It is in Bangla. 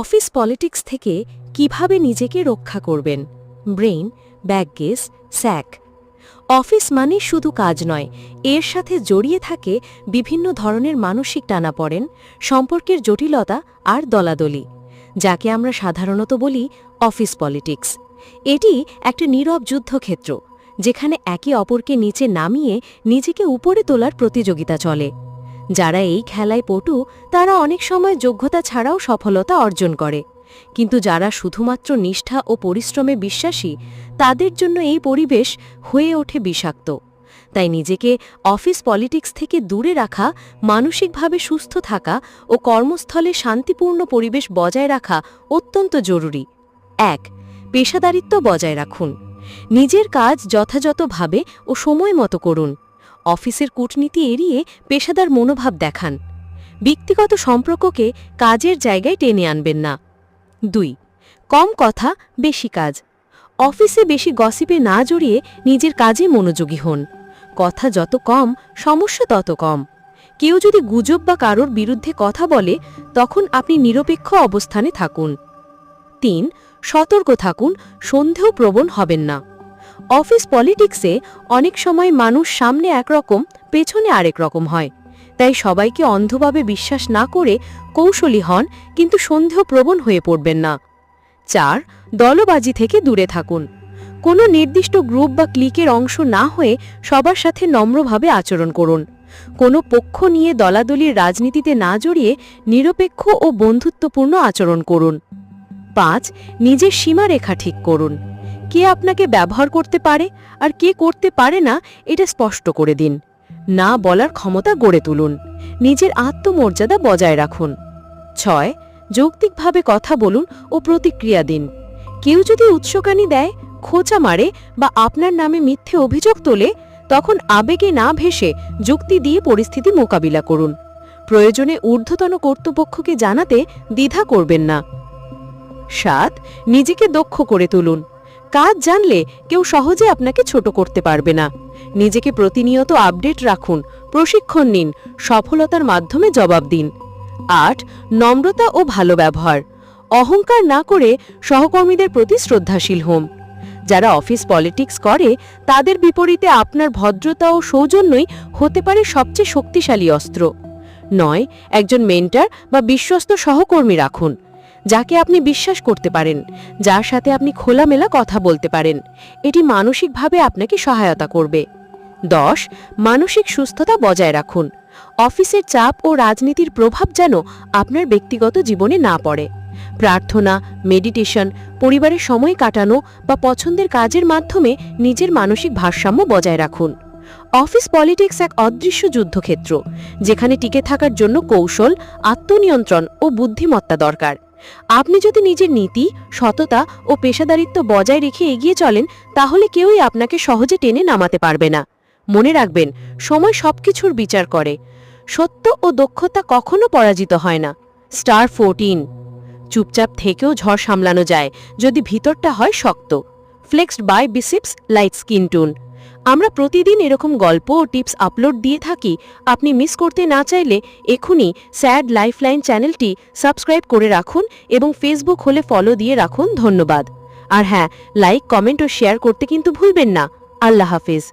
অফিস পলিটিক্স থেকে কীভাবে নিজেকে রক্ষা করবেন? Brain ব্যাকগেস sec. অফিস মানে শুধু কাজ নয়, এর সাথে জড়িয়ে থাকে বিভিন্ন ধরনের মানসিক টানাপড়েন, সম্পর্কের জটিলতা আর দলাদলি, যাকে আমরা সাধারণত বলি অফিস পলিটিক্স। এটি একটা নীরব যুদ্ধক্ষেত্র, যেখানে একে অপরকে নিচে নামিয়ে নিজেকে উপরে তোলার প্রতিযোগিতা চলে। যারা এই খেলায় পটু, তারা অনেক সময় যোগ্যতা ছাড়াও সফলতা অর্জন করে। কিন্তু যারা শুধুমাত্র নিষ্ঠা ও পরিশ্রমে বিশ্বাসী, তাদের জন্য এই পরিবেশ হয়ে ওঠে বিষাক্ত। তাই নিজেকে অফিস পলিটিক্স থেকে দূরে রাখা, মানসিকভাবে সুস্থ থাকা ও কর্মস্থলে শান্তিপূর্ণ পরিবেশ বজায় রাখা অত্যন্ত জরুরি। এক, পেশাদারিত্ব বজায় রাখুন। নিজের কাজ যথাযথভাবে ও সময় মতো করুন। অফিসের কূটনীতি এড়িয়ে পেশাদার মনোভাব দেখান। ব্যক্তিগত সম্পর্ককে কাজের জায়গায় টেনে আনবেন না। দুই, কম কথা, বেশি কাজ। অফিসে বেশি গসিপে না জড়িয়ে নিজের কাজে মনোযোগী হন। কথা যত কম, সমস্যা তত কম। কেউ যদি গুজব বা কারোর বিরুদ্ধে কথা বলে, তখন আপনি নিরপেক্ষ অবস্থানে থাকুন। তিন, সতর্ক থাকুন, সন্দেহপ্রবণ হবেন না। অফিস পলিটিক্সে অনেক সময় মানুষ সামনে একরকম, পেছনে আরেক রকম হয়। তাই সবাইকে অন্ধভাবে বিশ্বাস না করে কৌশলী হন, কিন্তু সন্দেহপ্রবণ হয়ে পড়বেন না। চার, দলবাজি থেকে দূরে থাকুন। কোনো নির্দিষ্ট গ্রুপ বা ক্লিকের অংশ না হয়ে সবার সাথে নম্রভাবে আচরণ করুন। কোনো পক্ষ নিয়ে দলাদলির রাজনীতিতে না জড়িয়ে নিরপেক্ষ ও বন্ধুত্বপূর্ণ আচরণ করুন। পাঁচ, নিজের সীমারেখা ঠিক করুন। কে আপনাকে ব্যবহার করতে পারে আর কে করতে পারে না, এটা স্পষ্ট করে দিন। না বলার ক্ষমতা গড়ে তুলুন। নিজের আত্মমর্যাদা বজায় রাখুন। ছয়, যৌক্তিকভাবে কথা বলুন ও প্রতিক্রিয়া দিন। কেউ যদি উৎসকানি দেয়, খোঁচা মারে বা আপনার নামে মিথ্যে অভিযোগ তোলে, তখন আবেগে না ভেসে যুক্তি দিয়ে পরিস্থিতি মোকাবিলা করুন। প্রয়োজনে ঊর্ধ্বতন কর্তৃপক্ষকে জানাতে দ্বিধা করবেন না। সাত, নিজেকে দক্ষ করে তুলুন। কাজ জানলে কেউ সহজে আপনাকে ছোট করতে পারবে না। নিজেকে প্রতিনিয়ত আপডেট রাখুন, প্রশিক্ষণ নিন, সফলতার মাধ্যমে জবাব দিন। আট, নম্রতা ও ভালো ব্যবহার। অহংকার না করে সহকর্মীদের প্রতি শ্রদ্ধাশীল হোম। যারা অফিস পলিটিক্স করে, তাদের বিপরীতে আপনার ভদ্রতা ও সৌজন্যই হতে পারে সবচেয়ে শক্তিশালী অস্ত্র। নয়, একজন মেন্টার বা বিশ্বস্ত সহকর্মী রাখুন। যাকে আপনি বিশ্বাস করতে পারেন, যার সাথে আপনি খোলামেলা কথা বলতে পারেন। এটি মানসিকভাবে আপনাকে সহায়তা করবে। দশ, মানসিক সুস্থতা বজায় রাখুন। অফিসের চাপ ও রাজনীতির প্রভাব যেন আপনার ব্যক্তিগত জীবনে না পড়ে। প্রার্থনা, মেডিটেশন, পরিবারের সময় কাটানো বা পছন্দের কাজের মাধ্যমে নিজের মানসিক ভারসাম্য বজায় রাখুন। অফিস পলিটিক্স এক অদৃশ্য যুদ্ধক্ষেত্র, যেখানে টিকে থাকার জন্য কৌশল, আত্মনিয়ন্ত্রণ ও বুদ্ধিমত্তা দরকার। আপনি যদি নিজের নীতি, সততা ও পেশাদারিত্ব বজায় রেখে এগিয়ে চলেন, তাহলে কেউই আপনাকে সহজে টেনে নামাতে পারবে না। মনে রাখবেন, সময় সবকিছুর বিচার করে। সত্য ও দক্ষতা কখনো পরাজিত হয় না। স্টার ফোরটিন, চুপচাপ থেকেও ঝড় সামলানো যায় যদি ভিতরটা হয় শক্ত। Flexed by biceps, light skin tone. আমরা প্রতিদিন এরকম গল্প ও টিপস আপলোড দিয়ে থাকি। আপনি মিস করতে না চাইলে এখনই স্যাড লাইফলাইন চ্যানেলটি সাবস্ক্রাইব করে রাখুন এবং ফেসবুক হলে ফলো দিয়ে রাখুন। ধন্যবাদ। আর হ্যাঁ লাইক, কমেন্ট ও শেয়ার করতে কিন্তু ভুলবেন না। আল্লাহ হাফিজ।